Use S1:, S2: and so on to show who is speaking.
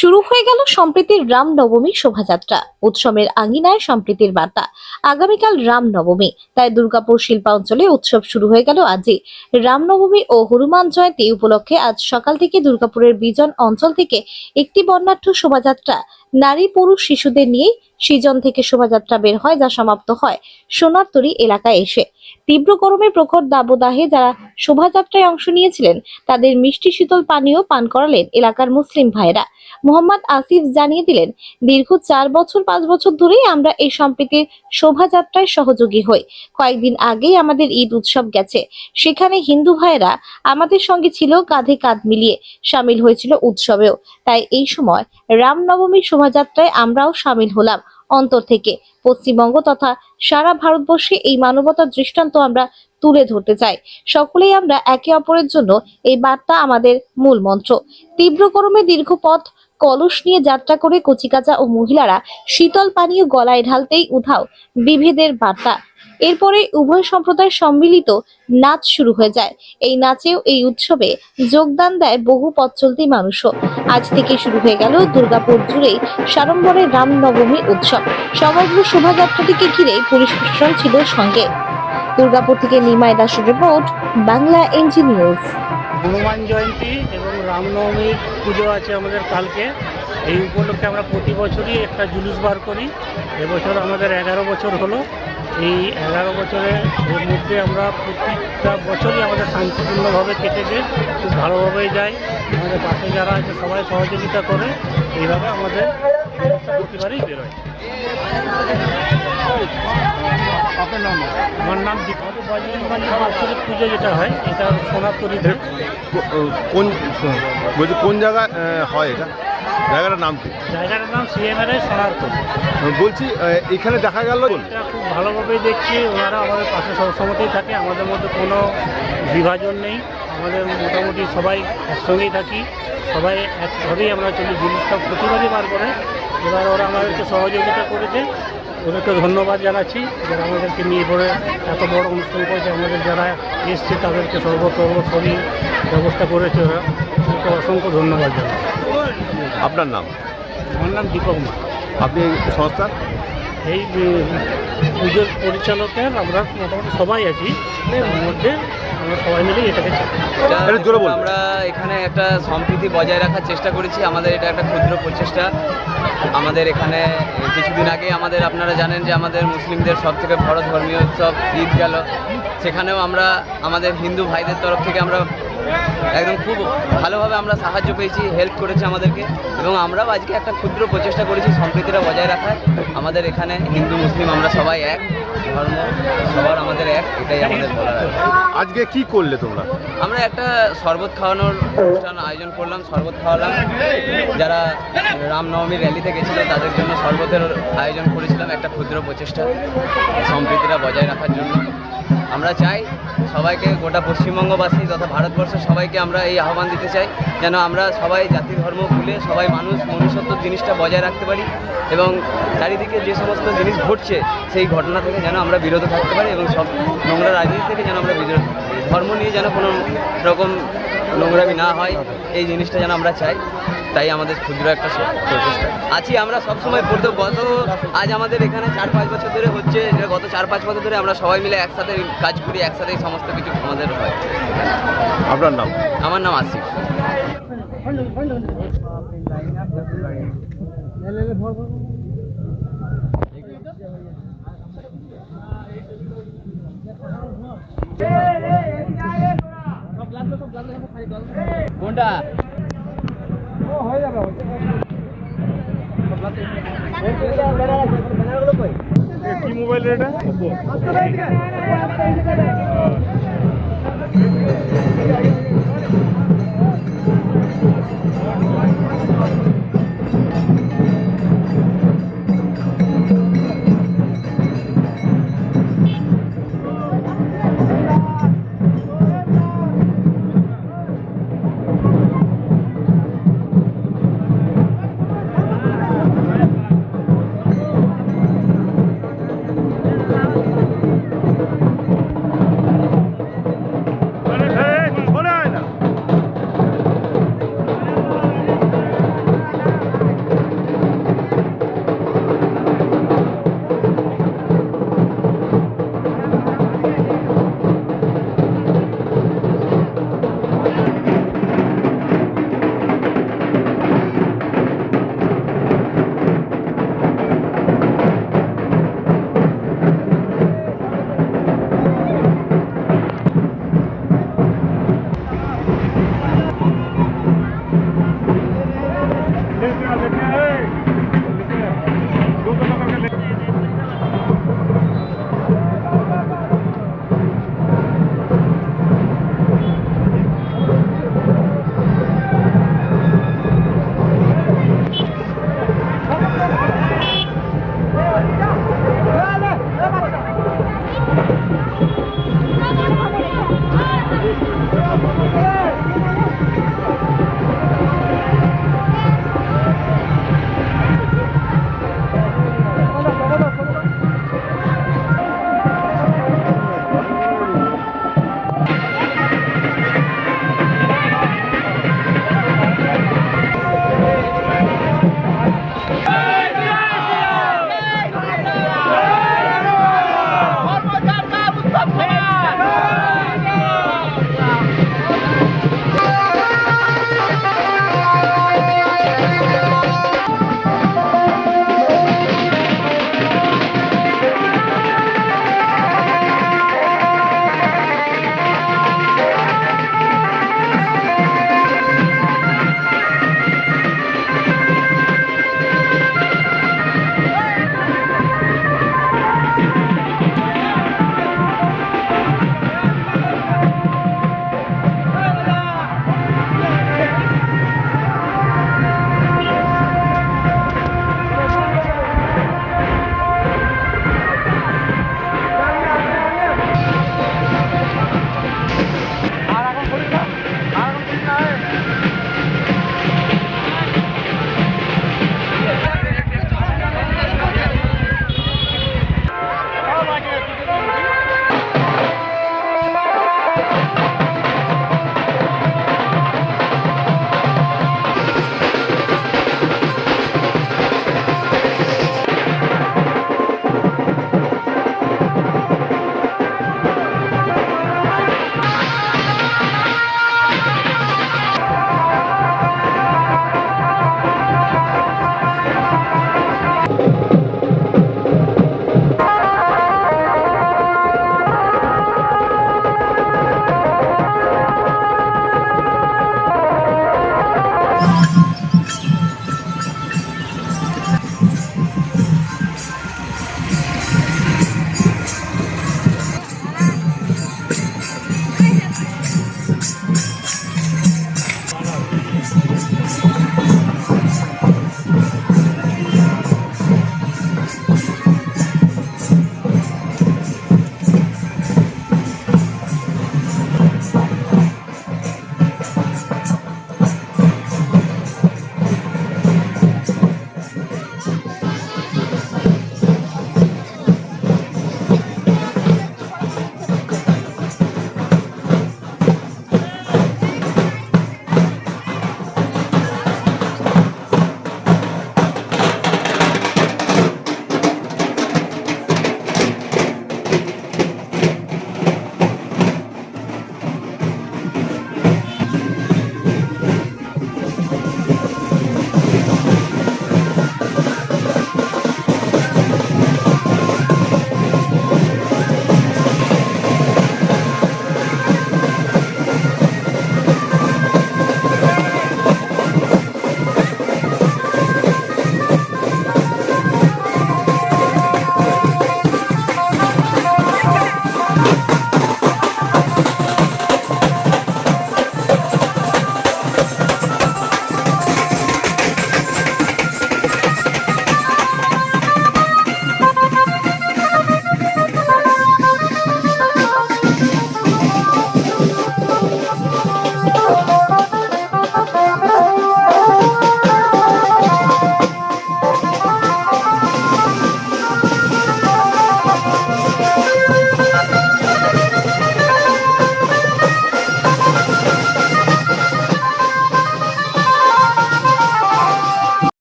S1: শুরু হয়ে গেল সম্প্রীতির রামনবমী শোভাযাত্রা। উৎসবের আঙ্গিনায় সম্প্রীতির বার্তা। আগামীকাল রামনবমী। তাই দুর্গাপুর শিল্পা অঞ্চলে উৎসব শুরু হয়ে গেল আজই। রামনবমী ও হনুমান জয়ন্তী উপলক্ষে আজ সকাল থেকে দুর্গাপুরের বিজন অঞ্চল থেকে একটি বর্ণাঢ্য শোভাযাত্রা নারী পুরুষ শিশুদের নিয়ে সিজন থেকে শোভাযাত্রা বের হয় যা সমাপ্ত হয় সোনারতরী এলাকায় এসে। তীব্র গরমে প্রখর দাবদাহে যারা শোভাযাত্রায় অংশ নিয়েছিলেন, তাদের মিষ্টি শীতল পানীয় পান করালেন এলাকার মুসলিম ভাইরা মোহাম্মদ আসিফ জানিয়ে দিলেন, দীর্ঘ চার বছর, পাঁচ বছর ধরেই আমরা এই সম্প্রীতির শোভাযাত্রায় সহযোগী হই। কয়েকদিন আগেই আমাদের ঈদ উৎসব গেছে। সেখানে হিন্দু ভাইয়েরা আমাদের সঙ্গে ছিল, কাঁধে কাঁধ মিলিয়ে সামিল হয়েছিল উৎসবেও। তাই এই সময় রামনবমী শোভাযাত্রায় আমরাও সামিল হলাম। অন্তর থেকে পশ্চিমবঙ্গ তথা সারা ভারতবর্ষে এই মানবতার দৃষ্টান্ত আমরা তুলে ধরতে চাই। সকলেই আমরা একে অপরের জন্য এই বার্তা আমাদের মূল মন্ত্র। তীব্র গরমে দীর্ঘ পথ কলস নিয়ে যাত্রা করে কচিকাচা ও মহিলারা শীতল পানীয় গলায় ঢালতেই উধাও বিভেদের বার্তা। এরপরে উভয় সম্প্রদায় সম্মিলিত নাচ শুরু হয়ে যায়। এই নাচেও এই উৎসবে যোগদান দেয় বহু পথ চলতি মানুষও। আজ থেকে শুরু হয়ে গেল দুর্গাপুর জুড়েই সাড়ম্বরে রামনবমী উৎসব। সমগ্র শোভাযাত্রাটিকে ঘিরে পুলিশ প্রশাসন ছিল সঙ্গে। দুর্গাপুর থেকে নিমাই দাসের report, Bangla NG news.
S2: Hanuman Jayanti এবং রামনবমীর পুজো আছে আমাদের কালকে। এই উপলক্ষে আমরা প্রতি বছরই একটা জুলুস বার করি। এবছর আমাদের এগারো বছর হলো। এই এগারো বছরের মধ্যে আমরা প্রত্যেকটা বছরই আমাদের শান্তিপূর্ণভাবে কেটেছে, খুব ভালোভাবেই যায়। আমাদের পাশে যারা আছে, সবাই সহযোগিতা করে। এইভাবে আমাদের প্রতিবারই বেরোয়।
S3: আপনার নাম?
S2: আমার নাম পুজো যেটা হয় এটা
S3: কোন বলছি কোন জায়গায় হয় এটা? জায়গাটার নাম কি?
S2: জায়গাটার নাম সোনারপুর
S3: বলছি এখানে দেখা গেল
S2: খুব ভালোভাবেই দেখছি ওনারা আমাদের পাশে সবসময়তেই থাকে আমাদের মধ্যে কোনো বিভাজন নেই। আমাদের মোটামুটি সবাই একসঙ্গেই থাকি সবাই একভাবেই আমরা চলি জিনিসটা প্রতিবারই বার করে। এবার ওরা আমাদেরকে সহযোগিতা করেছে। ওদেরকে ধন্যবাদ জানাচ্ছি যারা আমাদেরকে নিয়ে পড়ে এত বড় অনুষ্ঠান করেছে। আমাদের যারা এসছে তাদেরকে সর্বতর্বসবই ব্যবস্থা করেছে ওরা। ওদেরকে অসংখ্য ধন্যবাদ জানাই।
S3: আপনার নাম?
S2: আমার নাম দীপক মা
S3: আপনি সংস্থা?
S2: এই পুজোর পরিচালকের আমরা মোটামুটি সবাই আছি। এর মধ্যে আমরা সবাই মিলে এটাকে
S4: আমরা এখানে একটা সম্প্রীতি বজায় রাখার চেষ্টা করেছি। আমাদের এটা একটা ক্ষুদ্র প্রচেষ্টা। আমাদের এখানে কিছুদিন আগে আমাদের আপনারা জানেন যে আমাদের মুসলিমদের সব থেকে বড় ধর্মীয় উৎসব ঈদ গেল। সেখানেও আমরা আমাদের হিন্দু ভাইদের তরফ থেকে আমরা একদম খুব ভালোভাবে আমরা সাহায্য পেয়েছি হেল্প করেছে আমাদেরকে এবং আমরাও আজকে একটা ক্ষুদ্র প্রচেষ্টা করেছি সম্প্রীতিটা বজায় রাখার। আমাদের এখানে হিন্দু মুসলিম আমরা সবাই এক ধর্ম সবার আমাদের এক এটাই আমাদের বলার
S3: আজকে কি করলে তোমরা?
S4: আমরা একটা শরবত খাওয়ানোর অনুষ্ঠান আয়োজন করলাম শরবত খাওয়ালাম। যারা রামনবমীর র্যালিতে গেছিল তাদের জন্য শরবতের আয়োজন করেছিলাম একটা ক্ষুদ্র প্রচেষ্টা সম্প্রীতিটা বজায় রাখার জন্য। আমরা চাই সবাইকে গোটা পশ্চিমবঙ্গবাসী তথা ভারতবর্ষের সবাইকে আমরা এই আহ্বান দিতে চাই, যেন আমরা সবাই জাতি, ধর্ম ভুলে সবাই মানুষ মনুষ্যত্ব জিনিসটা বজায় রাখতে পারি এবং চারিদিকে যে সমস্ত জিনিস ঘটছে সেই ঘটনা থেকে যেন আমরা বিরত থাকতে পারি এবং সব নোংরা রাজনীতি থেকে যেন আমরা বিরত ধর্ম নিয়ে যেন কোনো রকম নোংরামি না হয়, এই জিনিসটা যেন আমরা চাই। তাই আমাদের ক্ষুদ্র একটা প্রচেষ্টা আছি আমরা সবসময় পড়তে গত আজ আমাদের এখানে চার পাঁচ বছর ধরে হচ্ছে গত চার পাঁচ বছর ধরে আমরা সবাই মিলে একসাথে কাজ করি একসাথে সমস্ত কিছু আমাদের হয়
S3: আপনার নাম
S4: আমার নাম আসিফ কোনটা
S3: কি মোবাইল এটা?